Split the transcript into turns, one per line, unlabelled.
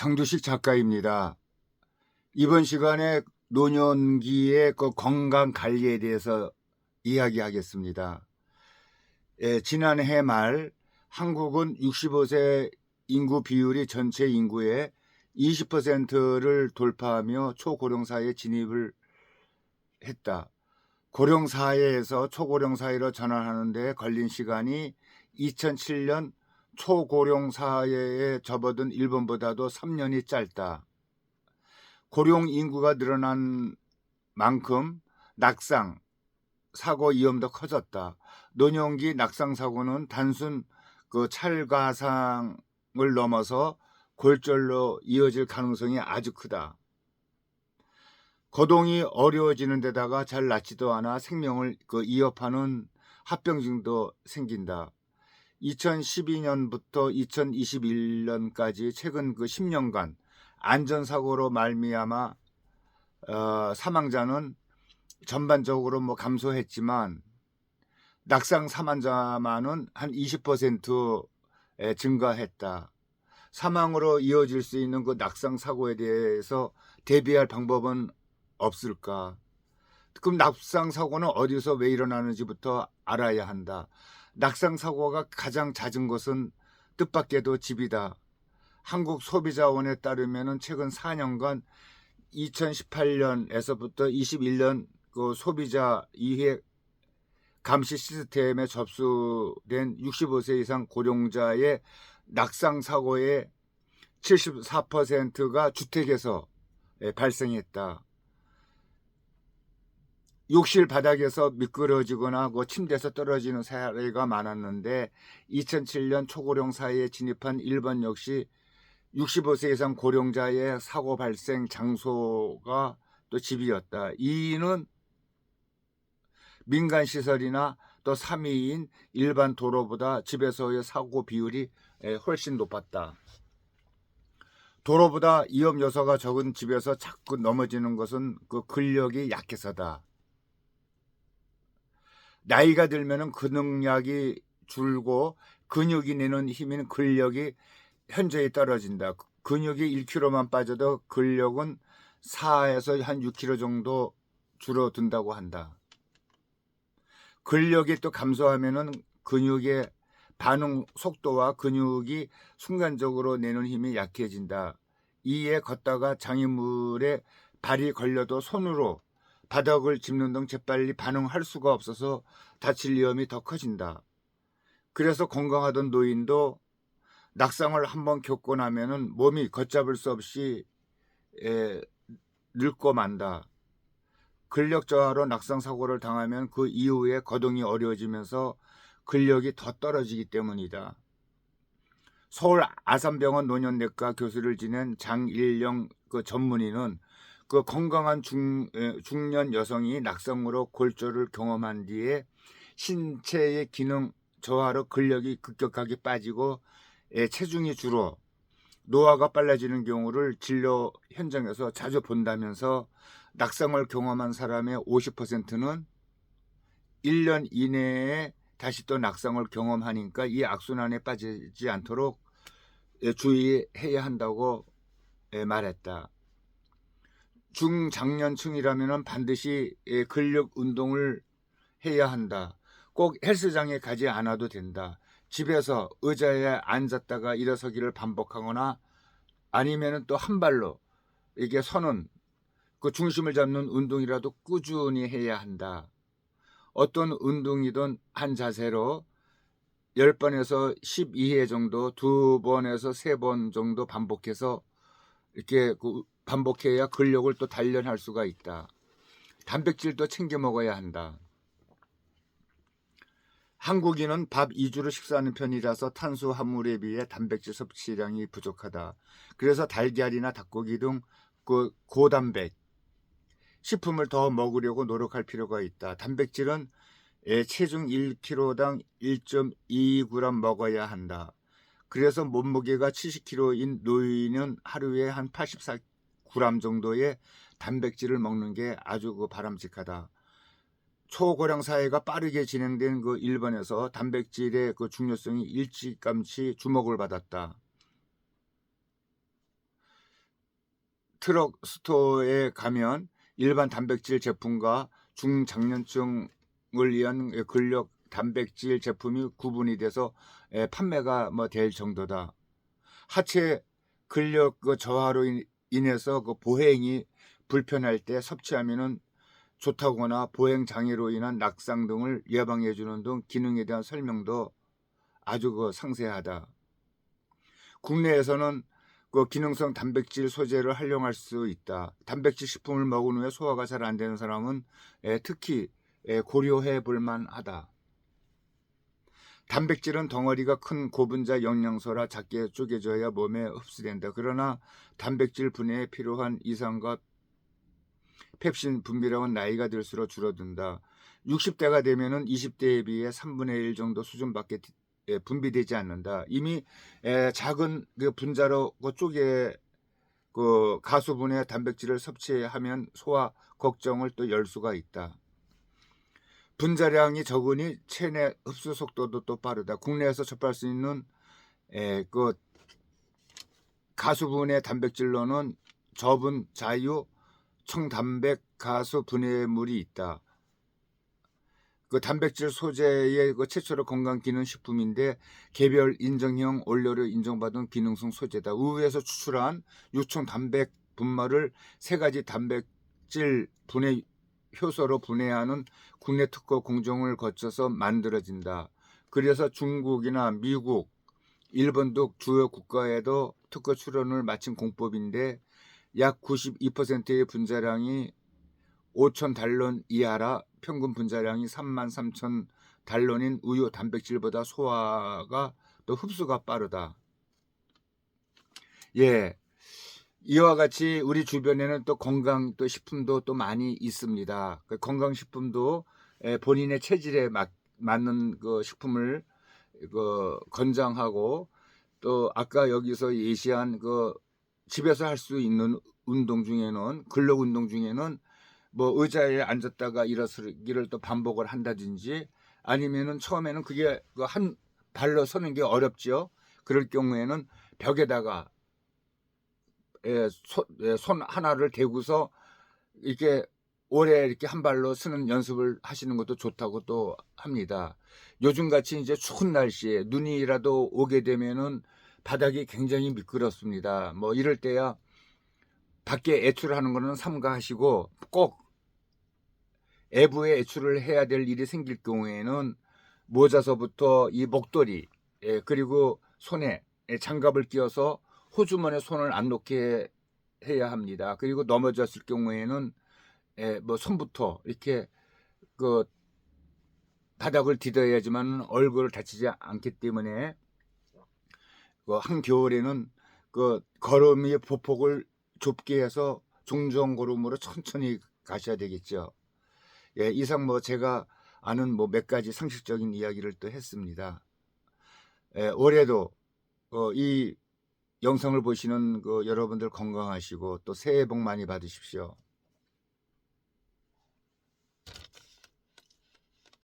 장두식 작가입니다. 이번 시간에 노년기의 그 건강 관리에 대해서 이야기하겠습니다. 예, 지난해 말 한국은 65세 인구 비율이 전체 인구의 20%를 돌파하며 초고령 사회에 진입을 했다. 고령 사회에서 초고령 사회로 전환하는 데 걸린 시간이 2007년 초고령 사회에 접어든 일본보다도 3년이 짧다. 고령 인구가 늘어난 만큼 낙상 사고 위험도 커졌다. 노년기 낙상 사고는 단순 그 찰가상을 넘어서 골절로 이어질 가능성이 아주 크다. 거동이 어려워지는 데다가 잘 낫지도 않아 생명을 그 위협하는 합병증도 생긴다. 2012년부터 2021년까지 최근 그 10년간 안전사고로 말미암아 어, 사망자는 전반적으로 뭐 감소했지만 낙상 사망자만은 한 20% 증가했다. 사망으로 이어질 수 있는 그 낙상 사고에 대해서 대비할 방법은 없을까? 그럼 낙상 사고는 어디서 왜 일어나는지부터 알아야 한다. 낙상 사고가 가장 잦은 것은 뜻밖에도 집이다. 한국 소비자원에 따르면 최근 4년간 2018년에서부터 21년 그 소비자 이해 감시 시스템에 접수된 65세 이상 고령자의 낙상 사고의 74%가 주택에서 발생했다. 욕실 바닥에서 미끄러지거나 그 침대에서 떨어지는 사례가 많았는데 2007년 초고령 사회에 진입한 일본 역시 65세 이상 고령자의 사고 발생 장소가 또 집이었다. 이는 민간 시설이나 또 3위인 일반 도로보다 집에서의 사고 비율이 훨씬 높았다. 도로보다 위험 요소가 적은 집에서 자꾸 넘어지는 것은 그 근력이 약해서다. 나이가 들면은 근육량이 줄고 근육이 내는 힘인 근력이 현저히 떨어진다. 근육이 1kg만 빠져도 근력은 4에서 한 6kg 정도 줄어든다고 한다. 근력이 또 감소하면은 근육의 반응 속도와 근육이 순간적으로 내는 힘이 약해진다. 이에 걷다가 장애물에 발이 걸려도 손으로 바닥을 짚는 등 재빨리 반응할 수가 없어서 다칠 위험이 더 커진다. 그래서 건강하던 노인도 낙상을 한번 겪고 나면은 몸이 걷잡을 수 없이 에, 늙고 만다. 근력 저하로 낙상 사고를 당하면 그 이후에 거동이 어려워지면서 근력이 더 떨어지기 때문이다. 서울 아산병원 노년내과 교수를 지낸 장일영 그 전문의는 그 건강한 중, 중년 여성이 낙성으로 골절을 경험한 뒤에 신체의 기능 저하로 근력이 급격하게 빠지고 체중이 줄어 노화가 빨라지는 경우를 진료 현장에서 자주 본다면서 낙성을 경험한 사람의 50%는 1년 이내에 다시 또 낙성을 경험하니까 이 악순환에 빠지지 않도록 주의해야 한다고 말했다. 중장년층이라면 반드시 예, 근력 운동을 해야 한다. 꼭 헬스장에 가지 않아도 된다. 집에서 의자에 앉았다가 일어서기를 반복하거나 아니면 또 한 발로 이게 서는 그 중심을 잡는 운동이라도 꾸준히 해야 한다. 어떤 운동이든 한 자세로 10번에서 12회 정도, 두 번에서 세번 정도 반복해서 이렇게 그 반복해야 근력을 또 단련할 수가 있다. 단백질도 챙겨 먹어야 한다. 한국인은 밥 2주를 식사하는 편이라서 탄수 화물에 비해 단백질 섭취량이 부족하다. 그래서 달걀이나 닭고기 등 그 고단백 식품을 더 먹으려고 노력할 필요가 있다. 단백질은 체중 1kg당 1.2g 먹어야 한다. 그래서 몸무게가 70kg인 노인은 하루에 한 84g 정도의 단백질을 먹는 게 아주 그 바람직하다. 초고령 사회가 빠르게 진행된 그 일본에서 단백질의 그 중요성이 일찌감치 주목을 받았다. 트럭 스토어에 가면 일반 단백질 제품과 중장년층을 위한 근력 단백질 제품이 구분이 돼서 에, 판매가 뭐 될 정도다. 하체 근력 그 저하로 인- 인해서 그 보행이 불편할 때 섭취하면은 좋다거나 보행 장애로 인한 낙상 등을 예방해 주는 등 기능에 대한 설명도 아주 그 상세하다. 국내에서는 그 기능성 단백질 소재를 활용할 수 있다. 단백질 식품을 먹은 후에 소화가 잘 안 되는 사람은 에, 특히 에, 고려해 볼 만하다. 단백질은 덩어리가 큰 고분자 영양소라 작게 쪼개져야 몸에 흡수된다. 그러나 단백질 분해에 필요한 이산과 펩신 분비량은 나이가 들수록 줄어든다. 60대가 되면은 20대에 비해 3분의 1 정도 수준밖에 디- 예, 분비되지 않는다. 이미 에, 작은 그 분자로 그 쪼개 그 가수분해 단백질을 섭취하면 소화 걱정을 또 열 수가 있다. 분자량이 적으니 체내 흡수 속도도 또 빠르다. 국내에서 접할 수 있는 에, 그 가수분해 단백질로는 저분 자유 청단백 가수 분해물이 있다. 그 단백질 소재의 그 최초로 건강 기능 식품인데 개별 인정형 원료로 인정받은 기능성 소재다. 우유에서 추출한 유청 단백 분말을 세 가지 단백질 분해 효소로 분해하는 국내 특허 공정을 거쳐서 만들어진다. 그래서 중국이나 미국, 일본 등 주요 국가에도 특허 출원을 마친 공법인데 약 92%의 분자량이 5천 달론 이하라 평균 분자량이 3만 3천 달론인 우유 단백질보다 소화가 또 흡수가 빠르다. 예. 이와 같이 우리 주변에는 또 건강 또 식품도 또 많이 있습니다. 그 건강 식품도 에, 본인의 체질에 맞, 맞는 그 식품을 그 권장하고 또 아까 여기서 예시한 그 집에서 할 수 있는 운동 중에는 근력 운동 중에는 뭐 의자에 앉았다가 일어서기를 또 반복을 한다든지 아니면은 처음에는 그게 그 한 발로 서는 게 어렵죠. 그럴 경우에는 벽에다가 예, 손, 예, 손 하나를 대고서 이렇게 오래 이렇게 한 발로 쓰는 연습을 하시는 것도 좋다고 또 합니다. 요즘 같이 이제 추운 날씨에 눈이라도 오게 되면은 바닥이 굉장히 미끄럽습니다. 뭐 이럴 때야 밖에 애출하는 거는 삼가하시고 꼭 애부에 애출을 해야 될 일이 생길 경우에는 모자서부터 이 목도리 예, 그리고 손에 예, 장갑을 끼워서 호주머니에 손을 안 놓게 해야 합니다. 그리고 넘어졌을 경우에는 예, 뭐 손부터 이렇게 그 바닥을 디뎌야지만 얼굴을 다치지 않기 때문에 그 한겨울에는 그 걸음이 보폭을 좁게 해서 중정 걸음으로 천천히 가셔야 되겠죠. 예, 이상 뭐 제가 아는 뭐 몇 가지 상식적인 이야기를 또 했습니다. 예, 올해도 어, 이 영상을 보시는 그 여러분들 건강하시고 또 새해 복 많이 받으십시오.